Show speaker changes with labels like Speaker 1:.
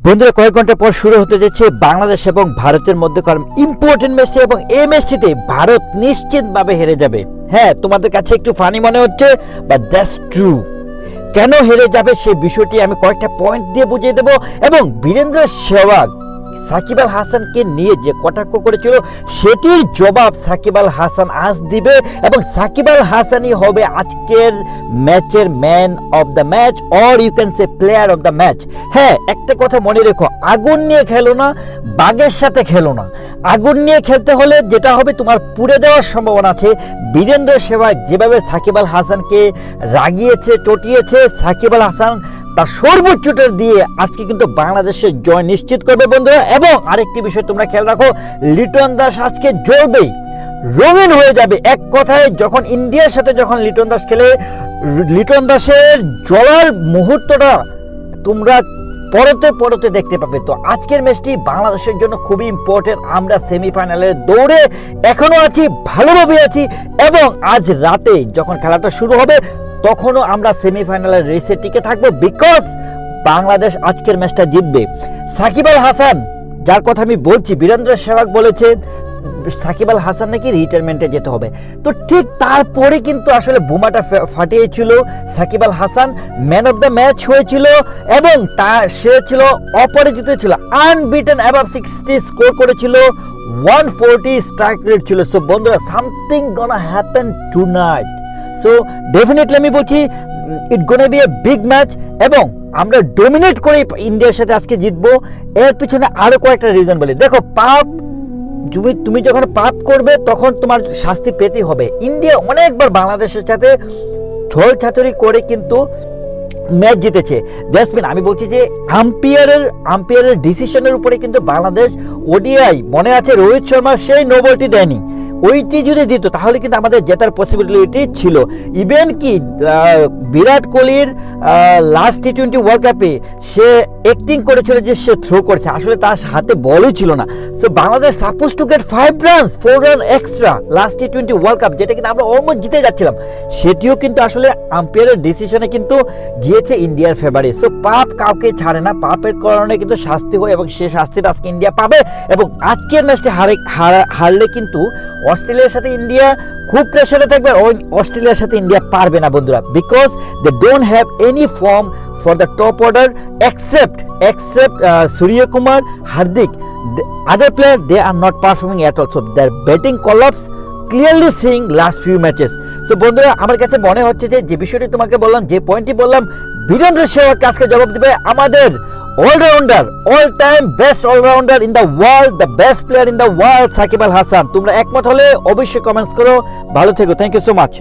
Speaker 1: বন্ধুরা, কয়েক ঘণ্টা পর শুরু হতে যাচ্ছে বাংলাদেশ এবং ভারতের মধ্যে ইম্পর্টেন্ট ম্যাচটি এবং এই ম্যাচটিতে ভারত নিশ্চিতভাবে হেরে যাবে। হ্যাঁ তোমাদের কাছে একটু ফানি মনে হচ্ছে বা দ্যাটস ট্রু কেন হেরে যাবে সেই বিষয়টি আমি কয়েকটা পয়েন্ট দিয়ে বুঝিয়ে দেবো। এবং বীরেন্দ্র সেহবাগ সাকিব আল হাসানকে নিয়ে যে কটাক্ষ করেছিল, সেটির জবাব সাকিব আল হাসান আজ দিবে এবং সাকিব আল হাসানই হবে আজকের ম্যাচের man of the match or you can say player of the match হ্যাঁ একটা কথা মনে রেখো, আগুন নিয়ে খেলো না, বাঘের সাথে খেলো না। আগুন নিয়ে খেলতে হলে যেটা হবে, তোমার পুড়ে দেওয়ার সম্ভাবনা আছে। বীরেন্দ্র সেবাগ যেভাবে সাকিব আল হাসানকে রাগিয়েছে, টটিয়েছে, সাকিব আল হাসান তার সর্বোচ্চটা দিয়ে আজকে কিন্তু বাংলাদেশের জয় নিশ্চিত করবে বন্ধুরা। এবং আরেকটি বিষয় তোমরা খেয়াল রাখো, লিটন দাস আজকে জ্বলবেই। রঙিন হয়ে যাবে এক কথায় যখন ইন্ডিয়ার সাথে যখন লিটন দাস খেলে, লিটন দাসের জ্বলার মুহূর্তটা তোমরা পরতে পরতে দেখতে পাবে। তো আজকের ম্যাচটি বাংলাদেশের জন্য খুবই ইম্পর্টেন্ট আমরা সেমিফাইনালের দৌড়ে এখনও আছি ভালোভাবে আছি, এবং আজ রাতে যখন খেলাটা শুরু হবে তখনও আমরা সেমিফাইনালের রেসে টিকে থাকব বিকজ বাংলাদেশ আজকের ম্যাচটা জিতবে। সাকিব আল হাসান, যার কথা আমি বলছি, বীরেন্দ্র সেহবাগ বলেছে, সাকিব আল হাসান নাকি রিটায়ারমেন্টে যেতে হবে। তো ঠিক তারপরে কিন্তু আসলে বোমাটা ফাটিয়েছিল Shakib Al Hasan man of the match হয়েছিল এবং তা, সে ছিল অপরাজিত ছিল আনবিটেন অ্যাবাভ সিক্সটি স্কোর করেছিল ওয়ান ফোরটি স্ট্রাইক রেট ছিল। সো বন্ধুরা something gonna happen tonight so definitely আমি বলছি it gonna be a big match এবং আমরা ডোমিনেট করে ইন্ডিয়ার সাথে আজকে জিতবো। এর পিছনে আরও কয়েকটা রিজন বলি। দেখো, পাপ, তুমি তুমি যখন পাপ করবে, তখন তোমার শাস্তি পেতে হবে। ইন্ডিয়া অনেকবার বাংলাদেশের সাথে ঝোল ছাতুরি করে কিন্তু ম্যাচ জিতেছে। জাসমিন আমি বলছি যে আম্পায়ারের আম্পায়ারের ডিসিশনের উপরে কিন্তু বাংলাদেশ ওডিআই মনে আছে, রোহিত শর্মা সেই নো বলটি দেয়নি। ওইটি যদি দিত, তাহলে কিন্তু আমাদের জেতার পসিবিলিটি ছিল। ইভেন কি বিরাট কোহলির লাস্ট টি টোয়েন্টি ওয়ার্ল্ড কাপে সে অ্যাক্টিং করেছিল যে সে থ্রো করেছে। আসলে তার হাতে বলই ছিল না। So Bangladesh suppose to get five runs four run extra last T twenty world cup যেটা কিন্তু আমরা অলমোস্ট জিতে যাচ্ছিলাম। সেটিও কিন্তু আসলে আম্পায়ারের ডিসিশনে কিন্তু গিয়েছে ইন্ডিয়ার ফেভারে সো পাপ কাউকে ছাড়ে না। পাপের কারণে কিন্তু শাস্তি হয় এবং সে শাস্তিটা আজকে ইন্ডিয়া পাবে এবং আজকের ম্যাচটি হারে হারলে কিন্তু অস্ট্রেলিয়ার সাথে ইন্ডিয়া খুব প্রেশারে থাকবে আর ওই অস্ট্রেলিয়ার সাথে ইন্ডিয়া পারবে না বন্ধুরা because they don't have any form for the top order Kumar, Hardik, the other player they are not performing at all. So their batting collapse clearly seeing last few matches. So বন্ধুরা আমার কাছে মনে হচ্ছে যে যে বিষয়টি তোমাকে বললাম যে পয়েন্টটি বললাম বীরেন্দ্র সেহবাগ আজকে জবাব দেবে আমাদের allrounder all time best allrounder in the world the best player in the world Shakib Al Hasan তোমরা একমত হলে অবশ্যই কমেন্টস করো। ভালো থেকো। Thank you so much